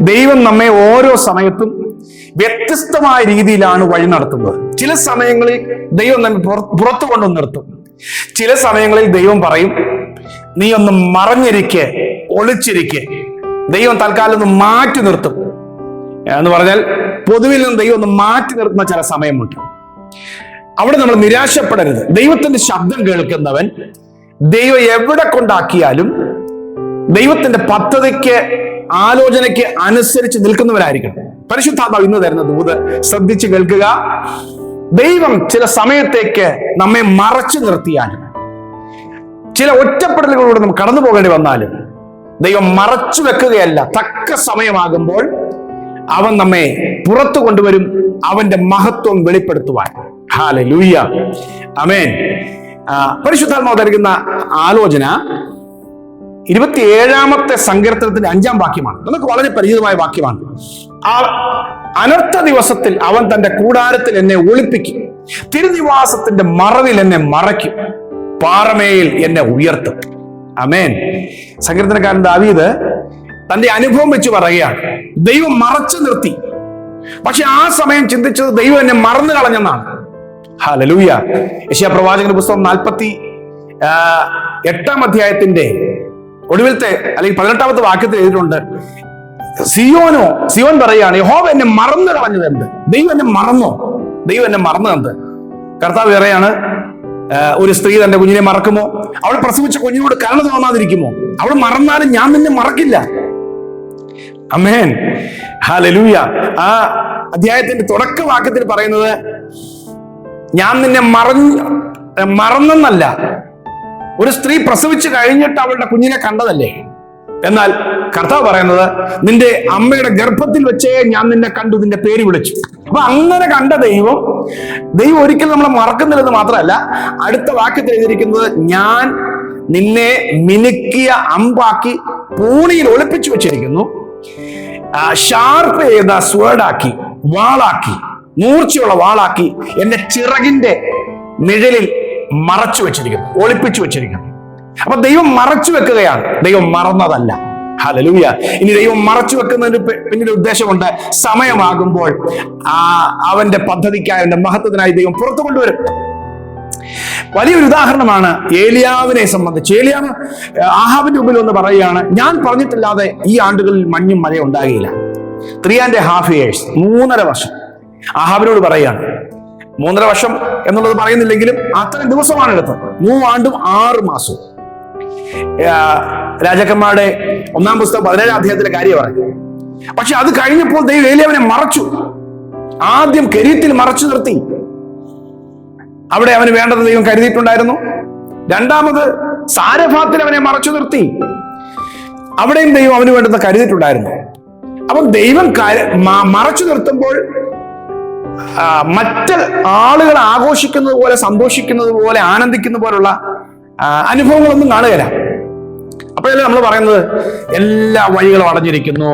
ദൈവം നമ്മെ ഓരോ സമയത്തും വ്യത്യസ്തമായ രീതിയിലാണ് വഴി നടത്തുന്നത്. ചില സമയങ്ങളിൽ ദൈവം നമ്മെ പുറത്തു കൊണ്ടു നിർത്തും. ചില സമയങ്ങളിൽ ദൈവം പറയും നീ ഒന്ന് മറഞ്ഞിരിക്കെ ഒളിച്ചിരിക്കെ. ദൈവം തൽക്കാലം ഒന്ന് മാറ്റി നിർത്തും. എന്ന് പറഞ്ഞാൽ പൊതുവിൽ നിന്ന് ദൈവം ഒന്ന് മാറ്റി നിർത്തുന്ന ചില സമയമുണ്ട്. അവിടെ നമ്മൾ നിരാശപ്പെടരുത്. ദൈവത്തിന്റെ ശബ്ദം കേൾക്കുന്നവൻ ദൈവം എവിടെ കൊണ്ടാക്കിയാലും ദൈവത്തിന്റെ പദ്ധതിക്ക് ആലോചനയ്ക്ക് അനുസരിച്ച് നിൽക്കുന്നവരായിരിക്കണം. പരിശുദ്ധാത്മാവ് ഇന്ന് തരുന്ന ദൂത് ശ്രദ്ധിച്ചു കേൾക്കുക. ദൈവം ചില സമയത്തേക്ക് നമ്മെ മറച്ചു നിർത്തിയാലും ചില ഒറ്റപ്പെടലുകളിലൂടെ നമുക്ക് കടന്നു പോകേണ്ടി വന്നാലും ദൈവം മറച്ചു വെക്കുകയല്ല. തക്ക സമയമാകുമ്പോൾ അവൻ നമ്മെ പുറത്തു കൊണ്ടുവരും അവന്റെ മഹത്വം വെളിപ്പെടുത്തുവാൻ. ഹാലെ ലൂയ്യ അമേൻ പരിശുദ്ധാത്മാവ് നൽകുന്ന ആലോചന ഇരുപത്തിയേഴാമത്തെ സങ്കീർത്തനത്തിന്റെ അഞ്ചാം വാക്യമാണ്. നമുക്ക് വളരെ പരിചിതമായ വാക്യമാണ്. ആ അനർത്ഥ ദിവസത്തിൽ അവൻ തന്റെ കൂടാരത്തിൽ എന്നെ ഒളിപ്പിക്കും. തിരുനിവാസത്തിന്റെ മറവിൽ എന്നെ മറയ്ക്കും. പാറമേയിൽ എന്നെ ഉയർത്തും. അമേൻ സങ്കീർത്തനക്കാരൻ ദാവീദ് തന്റെ അനുഭവം വെച്ച് പറയുകയാണ്. ദൈവം മറച്ചു നിർത്തി. പക്ഷെ ആ സമയം ചിന്തിച്ചത് ദൈവം എന്നെ മറന്നു കളഞ്ഞെന്നാണ്. ഹലലൂയ യശിയ പ്രവാചകന്റെ പുസ്തകം നാൽപ്പത്തി എട്ടാം അധ്യായത്തിന്റെ ഒടുവിലത്തെ അല്ലെങ്കിൽ പതിനെട്ടാമത്തെ വാക്യത്തിൽ എഴുതിയിട്ടുണ്ട് സിയോനോ സിയോൻ പറയുകയാണ് യഹോവ എന്നെ മറന്നു കളഞ്ഞത് എന്ത്? ദൈവം എന്നെ മറന്നോ? ദൈവം എന്നെ മറന്നു എന്ത്? കർത്താവ് വേറെയാണ് ഒരു സ്ത്രീ തന്റെ കുഞ്ഞിനെ മറക്കുമോ? അവൾ പ്രസവിച്ച കുഞ്ഞിനോട് കരുണ തോന്നാതിരിക്കുമോ? അവൾ മറന്നാലും ഞാൻ നിന്നെ മറക്കില്ല. അമേൻ. ഹാലലൂയ ആ അധ്യായത്തിന്റെ തുടക്ക വാക്യത്തിൽ പറയുന്നത് ഞാൻ നിന്നെ മറഞ്ഞ് മറന്നെന്നല്ല ഒരു സ്ത്രീ പ്രസവിച്ചു കഴിഞ്ഞിട്ട് അവളുടെ കുഞ്ഞിനെ കണ്ടതല്ലേ? എന്നാൽ കർത്താവ് പറയുന്നത് നിന്റെ അമ്മയുടെ ഗർഭത്തിൽ വെച്ചേ ഞാൻ നിന്നെ കണ്ടു നിന്റെ പേര് വിളിച്ചു. അപ്പൊ അങ്ങനെ കണ്ട ദൈവം ദൈവം ഒരിക്കലും നമ്മളെ മറക്കുന്നില്ലെന്ന് മാത്രമല്ല അടുത്ത വാക്യത്തിൽ എഴുതിയിരിക്കുന്നത് ഞാൻ നിന്നെ മിനുക്കിയ അമ്പാക്കി പൂണിയിൽ ഒളിപ്പിച്ചു വെച്ചിരിക്കുന്നു. ഷാർപ്പ് ചെയ്ത സ്വേർഡാക്കി വാളാക്കി മൂർച്ചയുള്ള വാളാക്കി എന്റെ ചിറകിന്റെ നിഴലിൽ മറച്ചു വെച്ചിരിക്കുന്നു ഒളിപ്പിച്ചു വെച്ചിരിക്കുന്നു. അപ്പൊ ദൈവം മറച്ചു വെക്കുകയാണ്. ദൈവം മറന്നതല്ല. ഹലലൂയ ഇനി ദൈവം മറച്ചു വെക്കുന്നതിന് പി- പിന്നിൽ ഉദ്ദേശമുണ്ട് സമയമാകുമ്പോൾ ആ അവന്റെ പദ്ധതിക്കായി അവന്റെ മഹത്വത്തിനായി ദൈവം പുറത്തു കൊണ്ടുവരും. വലിയൊരു ഉദാഹരണമാണ് ഏലിയാവിനെ സംബന്ധിച്ച്. ഏലിയാവ് ആഹാബിന്റെ മുമ്പിൽ ഒന്ന് പറയുകയാണ് ഞാൻ പറഞ്ഞിട്ടില്ലാതെ ഈ ആണ്ടുകളിൽ മഞ്ഞും മഴയും ഉണ്ടാകില്ല. ത്രീ ആൻഡ് ഹാഫ് ഇയേഴ്സ് മൂന്നര വർഷം. ആഹാബിനോട് പറയുകയാണ് മൂന്നര വർഷം എന്നുള്ളത് പറയുന്നില്ലെങ്കിലും അത്രയും ദിവസമാണ് എടുത്തത്. മൂവാണ്ടും ആറ് മാസവും. രാജാക്കന്മാരുടെ ഒന്നാം പുസ്തകം പതിനേഴാം അദ്ദേഹത്തിന്റെ കാര്യം പറഞ്ഞു. പക്ഷെ അത് കഴിഞ്ഞപ്പോൾ ദൈവം ഏലിയാവിനെ മറച്ചു. ആദ്യം കരീത്തിൽ മറച്ചു നിർത്തി. അവിടെ അവന് വേണ്ടത് ദൈവം കരുതിയിട്ടുണ്ടായിരുന്നു. രണ്ടാമത് സാരഭാത്തിൽ അവനെ മറച്ചു നിർത്തി. അവിടെയും ദൈവം അവന് വേണ്ടത് കരുതിയിട്ടുണ്ടായിരുന്നു. അപ്പം ദൈവം മറച്ചു നിർത്തുമ്പോൾ മറ്റ് ആളുകൾ ആഘോഷിക്കുന്നത് പോലെ സന്തോഷിക്കുന്നത് പോലെ ആനന്ദിക്കുന്ന പോലുള്ള അനുഭവങ്ങളൊന്നും കാണുകയില്ല. അപ്പോഴല്ലേ നമ്മൾ പറയുന്നത് എല്ലാ വഴികളും അടഞ്ഞിരിക്കുന്നു.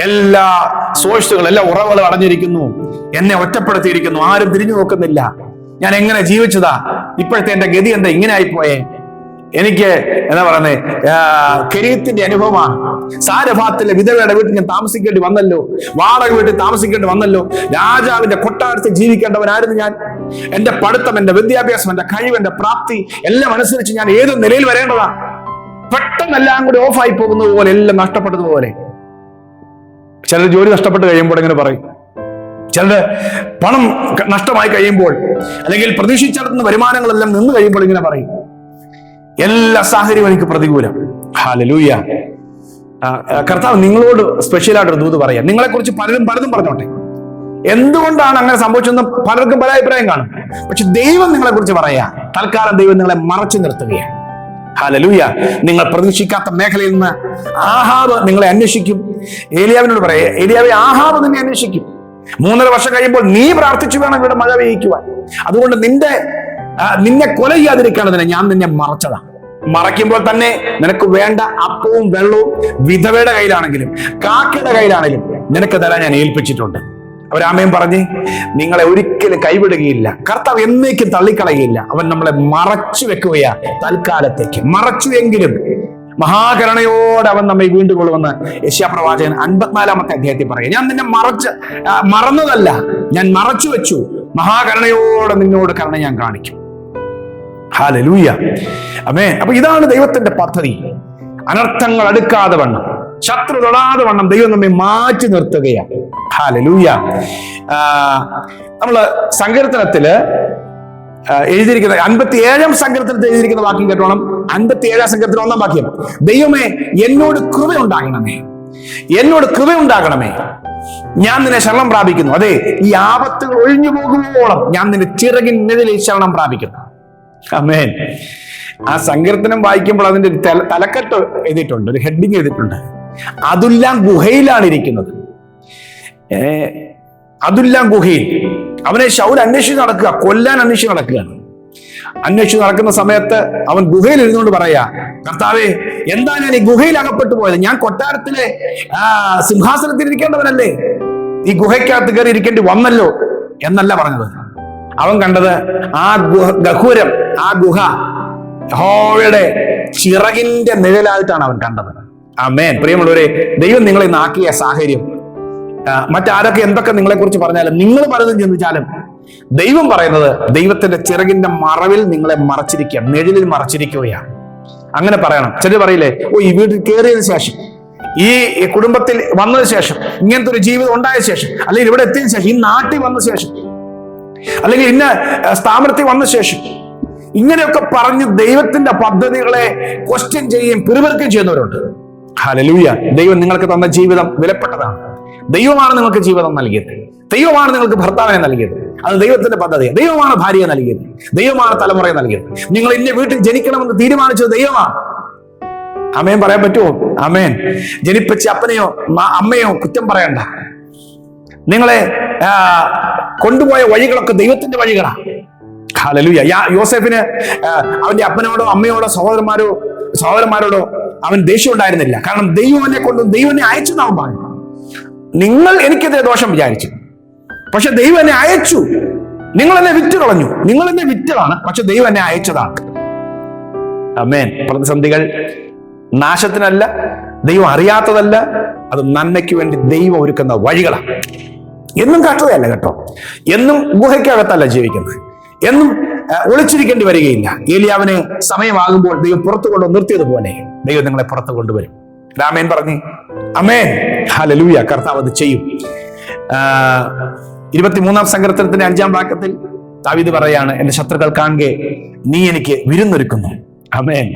എല്ലാ സോഴ്സുകളും എല്ലാ ഉറവുകളും അടഞ്ഞിരിക്കുന്നു. എന്നെ ഒറ്റപ്പെടുത്തിയിരിക്കുന്നു. ആരും തിരിഞ്ഞു നോക്കുന്നില്ല. ഞാൻ എങ്ങനെ ജീവിച്ചതാ? ഇപ്പോഴത്തെ എന്റെ ഗതി എന്താ? ഇങ്ങനെ ആയിപ്പോയേ. എനിക്ക് എന്താ പറയുന്നത് കെരീത്തിന്റെ അനുഭവമാണ്. സാരഭാത്തിലെ വിധവയുടെ വീട്ടിൽ ഞാൻ താമസിക്കേണ്ടി വന്നല്ലോ. വാടക വീട്ടിൽ താമസിക്കേണ്ടി വന്നല്ലോ. രാജാവിന്റെ കൊട്ടാരത്തിൽ ജീവിക്കേണ്ടവനായിരുന്നു ഞാൻ. എന്റെ പഠിത്തം എന്റെ വിദ്യാഭ്യാസം എന്റെ കഴിവ് എന്റെ പ്രാപ്തി എല്ലാം അനുസരിച്ച് ഞാൻ ഏത് നിലയിൽ വരേണ്ടതാ? പെട്ടെന്ന് എല്ലാം കൂടി ഓഫായി പോകുന്നത് പോലെ എല്ലാം നഷ്ടപ്പെട്ടത് പോലെ. ചിലർ ജോലി നഷ്ടപ്പെട്ട് കഴിയുമ്പോൾ ഇങ്ങനെ പറയും. ചിലര് പണം നഷ്ടമായി കഴിയുമ്പോൾ അല്ലെങ്കിൽ പ്രതീക്ഷിച്ചിടത്തുന്ന വരുമാനങ്ങളെല്ലാം നിന്ന് കഴിയുമ്പോൾ ഇങ്ങനെ പറയും. എല്ലാ സാഹചര്യവും എനിക്ക് പ്രതികൂലം. ഹാലലൂയ കർത്താവ് നിങ്ങളോട് ഒരു ദൂത് പറയാം. നിങ്ങളെ കുറിച്ച് പലരും പലതും പറഞ്ഞോട്ടെ. എന്തുകൊണ്ടാണ് അങ്ങനെ സംഭവിച്ചതെന്ന് പലർക്കും പല അഭിപ്രായം കാണും. പക്ഷെ ദൈവം നിങ്ങളെ കുറിച്ച് പറയാ. തൽക്കാലം ദൈവം നിങ്ങളെ മറച്ചു നിർത്തുകയാണ്. ഹാലലൂയ നിങ്ങൾ പ്രതീക്ഷിക്കാത്ത മേഖലയിൽ നിന്ന് ആഹാബ് നിങ്ങളെ അന്വേഷിക്കും. ഏലിയാവിനോട് പറയാ ഏലിയാവെ ആഹാബ് നിന്നെ അന്വേഷിക്കും. മൂന്നര വർഷം കഴിയുമ്പോൾ നീ പ്രാർത്ഥിച്ചു വേണം ഇവിടെ മഴ പെയ്യിക്കുവാൻ. അതുകൊണ്ട് നിന്റെ നിന്നെ കൊല ചെയ്യാതിരിക്കേണ്ടതിന് ഞാൻ നിന്നെ മറച്ചതാ. മറയ്ക്കുമ്പോൾ തന്നെ നിനക്ക് വേണ്ട അപ്പവും വെള്ളവും വിധവയുടെ കയ്യിലാണെങ്കിലും കാക്കയുടെ കയ്യിലാണെങ്കിലും നിനക്ക് തരാൻ ഞാൻ ഏൽപ്പിച്ചിട്ടുണ്ട്. അവരാമയും പറഞ്ഞ് നിങ്ങളെ ഒരിക്കലും കൈവിടുകയില്ല. കർത്താവ് എന്നേക്കും തള്ളിക്കളയുകയില്ല. അവൻ നമ്മളെ മറച്ചു വെക്കുകയാ തൽക്കാലത്തേക്ക്. മറച്ചു എങ്കിലും മഹാകരണയോടെ അവൻ നമ്മെ വീണ്ടും കൊള്ളുമെന്ന് യശ്യാപ്രവാചകൻ അൻപത്തിനാലാമത്തെ അധ്യായത്തിൽ പറയും ഞാൻ നിന്നെ മറച്ച് മറന്നതല്ല ഞാൻ മറച്ചു വെച്ചു. മഹാകരണയോടെ നിന്നോട് കരണ ഞാൻ കാണിക്കും. ഹാലലൂയ. അമേ അപ്പൊ ഇതാണ് ദൈവത്തിന്റെ പദ്ധതി. അനർത്ഥങ്ങൾ അടുക്കാതെ വണ്ണം. ശത്രു തൊടാതെ വണ്ണം ദൈവം നമ്മെ മാറ്റി നിർത്തുകയാണ്. ഹാലലൂയ. നമ്മൾ സങ്കീർത്തനത്തിൽ എഴുതിയിരിക്കുന്ന അൻപത്തി ഏഴാം സങ്കീർത്തനത്തിൽ എഴുതിയിരിക്കുന്ന വാക്യം കേട്ടോണം. അൻപത്തി ഏഴാം സങ്കീർത്തനം ഒന്നാം വാക്യം. ദൈവമേ എന്നോട് കൃപ ഉണ്ടാകണമേ. എന്നോട് കൃപ ഉണ്ടാകണമേ. ഞാൻ നിന്നെ ശരണം പ്രാപിക്കുന്നു. അതെ ഈ ആപത്തുകൾ ഒഴിഞ്ഞു പോകുമ്പോളം ഞാൻ നിന്റെ ചിറകിൻ നിഴലിൽ ശരണം പ്രാപിക്കുന്നു. അമേൻ ആ സങ്കീർത്തനം വായിക്കുമ്പോൾ അതിന്റെ ഒരു തല തലക്കെട്ട് എഴുതിയിട്ടുണ്ട് ഒരു ഹെഡിങ് എഴുതിയിട്ടുണ്ട്. അതുല്ലാം ഗുഹയിലാണ് ഇരിക്കുന്നത്. അതുല്ലാം ഗുഹയിൽ. അവനെ ശൗൽ അന്വേഷിച്ച് നടക്കുക കൊല്ലാൻ അന്വേഷിച്ച് നടക്കുകയാണ്. അന്വേഷിച്ച് നടക്കുന്ന സമയത്ത് അവൻ ഗുഹയിൽ ഇരുന്നുകൊണ്ട് പറയാ കർത്താവേ എന്താ ഞാൻ ഈ ഗുഹയിൽ അകപ്പെട്ടു പോയത്? ഞാൻ കൊട്ടാരത്തിലെ സിംഹാസനത്തിൽ ഇരിക്കേണ്ടവനല്ലേ? ഈ ഗുഹയ്ക്കകത്ത് കയറി ഇരിക്കേണ്ടി വന്നല്ലോ എന്നല്ല പറഞ്ഞത്. അവൻ കണ്ടത് ആ ഗുഹ ഗഹൂരം ആ ഗുഹ യഹോവയുടെ ചിറകിന്റെ നിഴലായിട്ടാണ് അവൻ കണ്ടത്. ആമേൻ. പ്രിയമുള്ളവരെ ദൈവം നിങ്ങളെ നാക്കിയ സാഹചര്യം. മറ്റാരൊക്കെ എന്തൊക്കെ നിങ്ങളെ കുറിച്ച് പറഞ്ഞാലും നിങ്ങൾ പലതും ചിന്തിച്ചാലും ദൈവം പറയുന്നത് ദൈവത്തിന്റെ ചിറകിന്റെ മറവിൽ നിങ്ങളെ മറച്ചിരിക്കുക നിഴലിൽ മറച്ചിരിക്കുകയാണ്. അങ്ങനെ പറയണം. ചിലർ പറയില്ലേ ഓ ഈ വീട്ടിൽ കയറിയതിനു ശേഷം ഈ കുടുംബത്തിൽ വന്നതിന് ശേഷം ഇങ്ങനത്തെ ഒരു ജീവിതം ഉണ്ടായ ശേഷം അല്ലെങ്കിൽ ഇവിടെ എത്തിയതിനു ശേഷം ഈ നാട്ടിൽ വന്ന ശേഷം അല്ലെങ്കിൽ ഇന്ന സ്ഥാപനത്തിൽ വന്ന ശേഷം ഇങ്ങനെയൊക്കെ പറഞ്ഞ് ദൈവത്തിന്റെ പദ്ധതികളെ ക്വസ്റ്റ്യൻ ചെയ്യുകയും പിറുപിറുക്കുകയും ചെയ്യുന്നവരുണ്ട്. ഹലലൂയ ദൈവം നിങ്ങൾക്ക് തന്ന ജീവിതം വിലപ്പെട്ടതാണ്. ദൈവമാണ് നിങ്ങൾക്ക് ജീവിതം നൽകിയത്. ദൈവമാണ് നിങ്ങൾക്ക് ഭർത്താവിനെ നൽകിയത്. അത് ദൈവത്തിന്റെ പദ്ധതി. ദൈവമാണ് ഭാര്യയെ നൽകിയത്. ദൈവമാണ് തലമുറയെ നൽകിയത്. നിങ്ങൾ ഇന്ന വീട്ടിൽ ജനിക്കണമെന്ന് തീരുമാനിച്ചത് ദൈവമാണ്. അമ്മയും പറയാൻ പറ്റുമോ? അമ്മേൻ ജനിപ്പിച്ച അപ്പനെയോ അമ്മയോ കുറ്റം പറയണ്ട. നിങ്ങളെ കൊണ്ടുപോയ വഴികളൊക്കെ ദൈവത്തിന്റെ വഴികളാണ് ഹല്ലേലൂയ യാ- യോസേഫിന് അവന്റെ അപ്പനോടോ അമ്മയോടോ സഹോദരന്മാരോ സഹോദരന്മാരോടോ അവൻ ദേഷ്യം ഉണ്ടായിരുന്നില്ല. കാരണം ദൈവം എന്നെ കൊണ്ട് ദൈവം എന്നെ അയച്ചു നാം പറഞ്ഞു. നിങ്ങൾ എനിക്കെതിരെ ദോഷം വിചാരിച്ചു. പക്ഷെ ദൈവം എന്നെ അയച്ചു. നിങ്ങൾ എന്നെ വിറ്റ് കളഞ്ഞു നിങ്ങൾ എന്നെ വിറ്റതാണ് പക്ഷെ ദൈവം എന്നെ അയച്ചതാണ്. അമേൻ പ്രതിസന്ധികൾ നാശത്തിനല്ല ദൈവം അറിയാത്തതല്ല അത് നന്മയ്ക്ക് വേണ്ടി ദൈവം ഒരുക്കുന്ന വഴികളാണ് എന്നും കഷ്ടതയല്ല കേട്ടോ. എന്നും ഗുഹയ്ക്കകത്തല്ല ജീവിക്കുന്നത്. എന്നും ഒളിച്ചിരിക്കേണ്ടി വരികയില്ല. ഏലിയാവിന് സമയമാകുമ്പോൾ ദൈവം പുറത്തു കൊണ്ട് നിർത്തിയതുപോലെ ദൈവം നിങ്ങളെ പുറത്തു കൊണ്ടുവരും. രാമേൻ പറഞ്ഞു. അമേൻ ഹലലൂയ കർത്താവ് അത് ചെയ്യും. ഇരുപത്തിമൂന്നാം സങ്കീർത്തനത്തിന്റെ അഞ്ചാം വാക്യത്തിൽ താവിത് പറയാണ് എന്റെ ശത്രുക്കൾ കാണുകെ നീ എനിക്ക് വിരുന്നൊരുക്കുന്നു. അമേൻ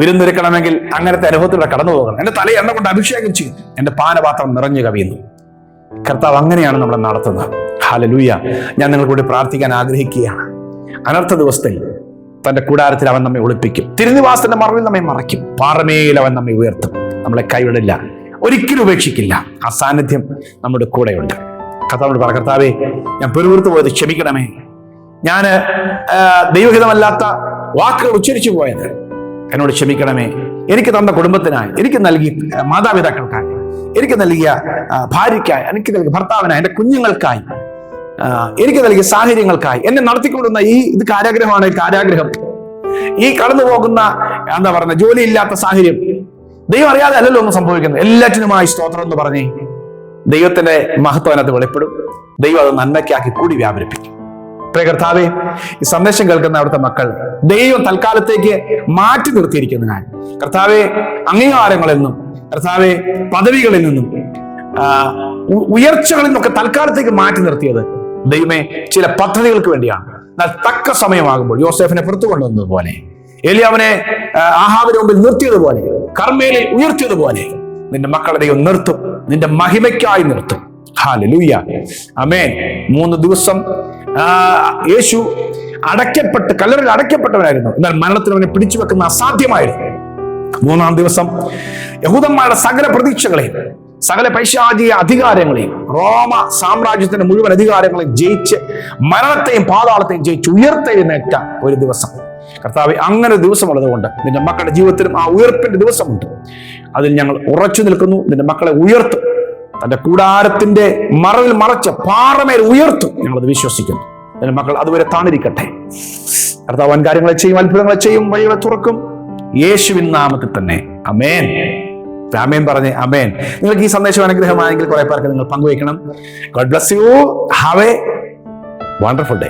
വിരുന്നൊരുക്കണമെങ്കിൽ അങ്ങനത്തെ അനുഭവത്തിലൂടെ കടന്നു പോകണം എന്റെ തല എണ്ണ കൊണ്ട് അഭിഷേകം ചെയ്യുന്നു എന്റെ പാനപാത്രം നിറഞ്ഞു കവിയുന്നു. കർത്താവ് അങ്ങനെയാണ് നമ്മളെ നടത്തുന്നത്. ഹാലലൂയ ഞാൻ നിങ്ങൾക്ക് കൂടി പ്രാർത്ഥിക്കാൻ ആഗ്രഹിക്കുകയാണ്. അനർത്ഥ ദിവസത്തിൽ തന്റെ കൂടാരത്തിൽ അവൻ നമ്മെ ഒളിപ്പിക്കും. തിരുനിവാസത്തിന്റെ മറവിൽ നമ്മെ മറയ്ക്കും. പാറമേൽ അവൻ നമ്മെ ഉയർത്തും. നമ്മളെ കൈവിടില്ല. ഒരിക്കലും ഉപേക്ഷിക്കില്ല. ആ സാന്നിധ്യം നമ്മുടെ കൂടെയുണ്ട്. കർത്താവോട് പറ കർത്താവേ ഞാൻ പെരുവിർത്ത് പോയത് ക്ഷമിക്കണമേ. ഞാൻ ദൈവഹിതമല്ലാത്ത വാക്കുകൾ ഉച്ചരിച്ചു പോയത്. എന്നോട് ക്ഷമിക്കണമേ. എനിക്ക് തന്ന കുടുംബത്തിനായി എനിക്ക് നൽകി മാതാപിതാക്കൾക്കായി. എനിക്ക് നൽകിയ ഭാര്യയ്ക്കായി എനിക്ക് നൽകിയ ഭർത്താവിനായി എന്റെ കുഞ്ഞുങ്ങൾക്കായി എനിക്ക് നൽകിയ സാഹചര്യങ്ങൾക്കായി എന്നെ നടത്തിക്കൊണ്ടുവന്ന ഈ ഇത് കാരാഗ്രഹമാണ് കാരാഗ്രഹം. ഈ കടന്നു പോകുന്ന എന്താ പറയുന്നത് ജോലിയില്ലാത്ത സാഹചര്യം. ദൈവം അറിയാതെ അല്ലല്ലോ ഒന്നും സംഭവിക്കുന്നത്. എല്ലാറ്റിനുമായി സ്തോത്രം എന്ന് പറഞ്ഞേ ദൈവത്തിന്റെ മഹത്വം അതിനകത്ത് വെളിപ്പെടും. ദൈവം അത് നന്മയ്ക്കാക്കി കൂടി വ്യാപരിപ്പിക്കും. പ്രിയ കർത്താവേ ഈ സന്ദേശം കേൾക്കുന്ന അവിടുത്തെ മക്കൾ ദൈവം തൽക്കാലത്തേക്ക് മാറ്റി നിർത്തിയിരിക്കുന്നതിനാൽ കർത്താവെ അംഗീകാരങ്ങളിൽ നിന്നും കർത്താവെ പദവികളിൽ നിന്നും ഉയർച്ചകളിൽ നിന്നൊക്കെ തൽക്കാലത്തേക്ക് മാറ്റി നിർത്തിയത് ദൈവമേ ചില പദ്ധതികൾക്ക് വേണ്ടിയാണ്. എന്നാൽ തക്ക സമയമാകുമ്പോൾ യോസെഫിനെ പുറത്തു കൊണ്ടുവന്നതുപോലെ എലിയാവിനെ ആഹാവിന് മുമ്പിൽ നിർത്തിയതുപോലെ കർമ്മേലിൽ ഉയർത്തിയതുപോലെ നിന്റെ മക്കളെ ദൈവം നിർത്തും നിന്റെ മഹിമയ്ക്കായി നിർത്തും. ഹാലലൂയ. അമേൻ മൂന്ന് ദിവസം യേശു അടയ്ക്കപ്പെട്ട് കല്ലറിൽ അടയ്ക്കപ്പെട്ടവനായിരുന്നു. എന്നാൽ മരണത്തിന് അവനെ പിടിച്ചു വെക്കുന്ന അസാധ്യമായിരുന്നു. മൂന്നാം ദിവസം യഹൂദന്മാരുടെ സകല പ്രതീക്ഷകളെയും സകല പൈശാചിക അധികാരങ്ങളെയും റോമ സാമ്രാജ്യത്തിന്റെ മുഴുവൻ അധികാരങ്ങളെയും ജയിച്ച് മരണത്തെയും പാതാളത്തെയും ജയിച്ച് ഉയർത്തെഴുന്നേറ്റ ഒരു ദിവസം. കർത്താവ് അങ്ങനെ ഒരു ദിവസമുള്ളത് കൊണ്ട് നിന്റെ മക്കളുടെ ജീവിതത്തിലും ആ ഉയർപ്പിന്റെ ദിവസമുണ്ട്. അതിൽ ഞങ്ങൾ ഉറച്ചു നിൽക്കുന്നു. നിന്റെ മക്കളെ ഉയർത്തും. തന്റെ കൂടാരത്തിന്റെ മറവിൽ മറച്ച് പാറമേൽ ഉയർത്തും. ഞങ്ങളത് വിശ്വസിക്കുന്നു. എന്റെ മക്കൾ അതുവരെ താണിരിക്കട്ടെ കർത്താവൻ കാര്യങ്ങളെ ചെയ്യും അത്ഭുതങ്ങളെ ചെയ്യും വഴികളെ തുറക്കും. യേശുവിൻ നാമത്തിൽ തന്നെ. അമേൻ അമേൻ പറഞ്ഞ് അമേൻ നിങ്ങൾക്ക് ഈ സന്ദേശം അനുഗ്രഹമാണെങ്കിൽ കുറെ പേർക്ക് നിങ്ങൾ പങ്കുവയ്ക്കണം. God bless you have a wonderful day